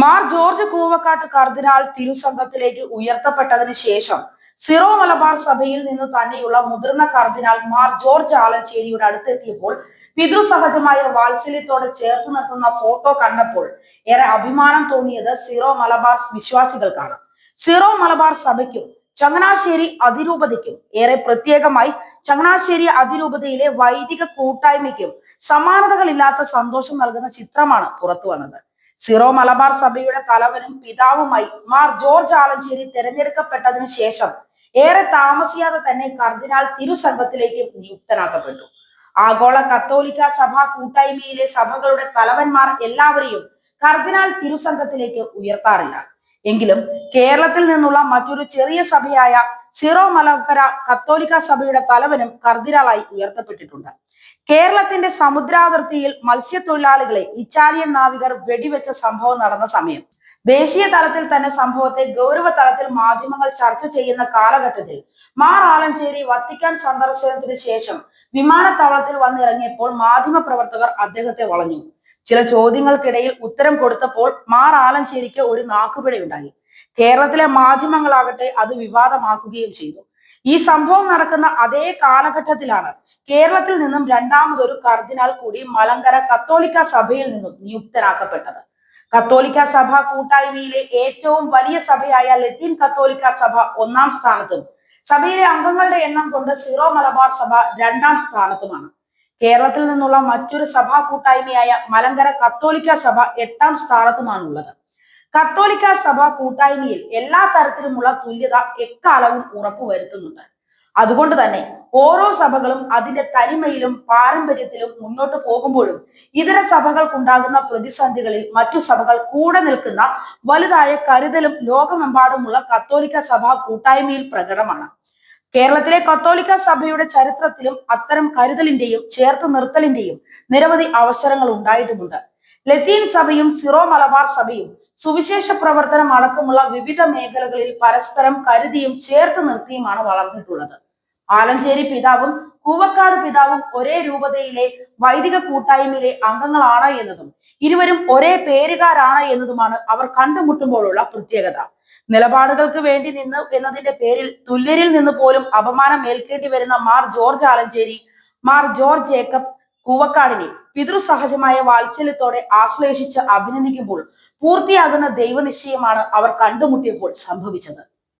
മാർ ജോർജ് കൂവക്കാട്ട് കർദിനാൾ തിരുസംഘത്തിലേക്ക് ഉയർത്തപ്പെട്ടതിന് ശേഷം സിറോ മലബാർ സഭയിൽ നിന്ന് തന്നെയുള്ള മുതിർന്ന കർദിനാൾ മാർ ജോർജ് ആലഞ്ചേരിയുടെ അടുത്തെത്തിയപ്പോൾ പിതൃസഹജമായ വാത്സല്യത്തോടെ ചേർത്ത് നിർത്തുന്ന ഫോട്ടോ കണ്ടപ്പോൾ ഏറെ അഭിമാനം തോന്നിയത് സിറോ മലബാർ വിശ്വാസികൾക്കാണ്. സിറോ മലബാർ സഭയ്ക്കും ചങ്ങനാശ്ശേരി അതിരൂപതയ്ക്കും ഏറെ പ്രത്യേകമായി ചങ്ങനാശ്ശേരി അതിരൂപതയിലെ വൈദിക കൂട്ടായ്മയ്ക്കും സമാനതകളില്ലാത്ത സന്തോഷം നൽകുന്ന ചിത്രമാണ് പുറത്തു വന്നത്. സിറോ മലബാർ സഭയുടെ തലവനും പിതാവുമായി മാർ ജോർജ് ആലഞ്ചേരി തെരഞ്ഞെടുക്കപ്പെട്ടതിനു ശേഷം ഏറെ താമസിയാതെ തന്നെ കർദിനാൾ തിരുസംഘത്തിലേക്ക് നിയുക്തനാക്കപ്പെട്ടു. ആഗോള കത്തോലിക്ക സഭ കൂട്ടായ്മയിലെ സഭകളുടെ തലവന്മാർ എല്ലാവരെയും കർദിനാൾ തിരുസംഘത്തിലേക്ക് ഉയർത്താറില്ല. എങ്കിലും കേരളത്തിൽ നിന്നുള്ള മറ്റൊരു ചെറിയ സഭയായ സിറോ മലക്കര കത്തോലിക്ക സഭയുടെ തലവനും കർദിനാളായി ഉയർത്തപ്പെട്ടിട്ടുണ്ട്. കേരളത്തിന്റെ സമുദ്രാതിർത്തിയിൽ മത്സ്യത്തൊഴിലാളികളെ ഇറ്റാലിയൻ നാവികർ വെടിവെച്ച സംഭവം നടന്ന സമയം. ദേശീയ തലത്തിൽ തന്നെ സംഭവത്തെ ഗൗരവ തലത്തിൽ മാധ്യമങ്ങൾ ചർച്ച ചെയ്യുന്ന കാലഘട്ടത്തിൽ മാർ ആലഞ്ചേരി വത്തിക്കാൻ സന്ദർശനത്തിന് ശേഷം വിമാനത്താവളത്തിൽ വന്നിറങ്ങിയപ്പോൾ മാധ്യമ പ്രവർത്തകർ അദ്ദേഹത്തെ വളഞ്ഞു. ചില ചോദ്യങ്ങൾക്കിടയിൽ ഉത്തരം കൊടുത്തപ്പോൾ മാർ ആലഞ്ചേരിക്ക് ഒരു നാക്കുപിഴയുണ്ടായി. കേരളത്തിലെ മാധ്യമങ്ങളാകട്ടെ അത് വിവാദമാക്കുകയും ചെയ്തു. ഈ സംഭവം നടക്കുന്ന അതേ കാലഘട്ടത്തിലാണ് കേരളത്തിൽ നിന്നും രണ്ടാമതൊരു കർദിനാൾ കൂടി മലങ്കര കത്തോലിക്ക സഭയിൽ നിന്നും നിയുക്തനാക്കപ്പെട്ടത് കത്തോലിക്ക സഭ കൂട്ടായ്മയിലെ ഏറ്റവും വലിയ സഭയായ ലത്തീൻ കത്തോലിക്ക സഭ ഒന്നാം സ്ഥാനത്തും സഭയിലെ അംഗങ്ങളുടെ എണ്ണം കൊണ്ട് സീറോ മലബാർ സഭ രണ്ടാം സ്ഥാനത്തുമാണ്. കേരളത്തിൽ നിന്നുള്ള മറ്റൊരു സഭാ കൂട്ടായ്മയായ മലങ്കര കത്തോലിക്ക സഭ എട്ടാം സ്ഥാനത്തുമാണുള്ളത്. കത്തോലിക്ക സഭ കൂട്ടായ്മയിൽ എല്ലാ തരത്തിലുമുള്ള തുല്യത എക്കാലവും ഉറപ്പുവരുത്തുന്നുണ്ട്. അതുകൊണ്ട് തന്നെ ഓരോ സഭകളും അതിന്റെ തനിമയിലും പാരമ്പര്യത്തിലും മുന്നോട്ട് പോകുമ്പോഴും ഇതര സഭകൾക്കുണ്ടാകുന്ന പ്രതിസന്ധികളിൽ മറ്റു സഭകൾ കൂടെ നിൽക്കുന്ന വലുതായ കരുതലും ലോകമെമ്പാടുമുള്ള കത്തോലിക്ക സഭ കൂട്ടായ്മയിൽ പ്രകടമാണ്. കേരളത്തിലെ കത്തോലിക്ക സഭയുടെ ചരിത്രത്തിലും അത്തരം കരുതലിന്റെയും ചേർത്ത് നിർത്തലിന്റെയും നിരവധി അവസരങ്ങൾ ഉണ്ടായിട്ടുമുണ്ട്. ലത്തീൻ സഭയും സിറോ മലബാർ സഭയും സുവിശേഷ പ്രവർത്തനം അടക്കമുള്ള വിവിധ മേഖലകളിൽ പരസ്പരം കരുതിയും ചേർത്ത് നിർത്തിയുമാണ് വളർന്നിട്ടുള്ളത്. ആലഞ്ചേരി പിതാവും കൂവക്കാട് പിതാവും ഒരേ രൂപതയിലെ വൈദിക കൂട്ടായ്മയിലെ അംഗങ്ങളാണ് എന്നതും ഇരുവരും ഒരേ പേരുകാരാണ് എന്നതുമാണ് അവർ കണ്ടുമുട്ടുമ്പോഴുള്ള പ്രത്യേകത. നിലപാടുകൾക്ക് വേണ്ടി നിന്ന് എന്നതിന്റെ പേരിൽ തുല്യരിൽ നിന്ന് പോലും അപമാനം ഏൽക്കേണ്ടി വരുന്ന Mar George Alencherry Mar George Jacob കൂവക്കാടിനെ പിതൃസഹജമായ വാത്സല്യത്തോടെ ആശ്ലേഷിച്ച് അഭിനന്ദിക്കുമ്പോൾ പൂർത്തിയാകുന്ന ദൈവനിശ്ചയമാണ് അവർ കണ്ടുമുട്ടിയപ്പോൾ സംഭവിച്ചത്.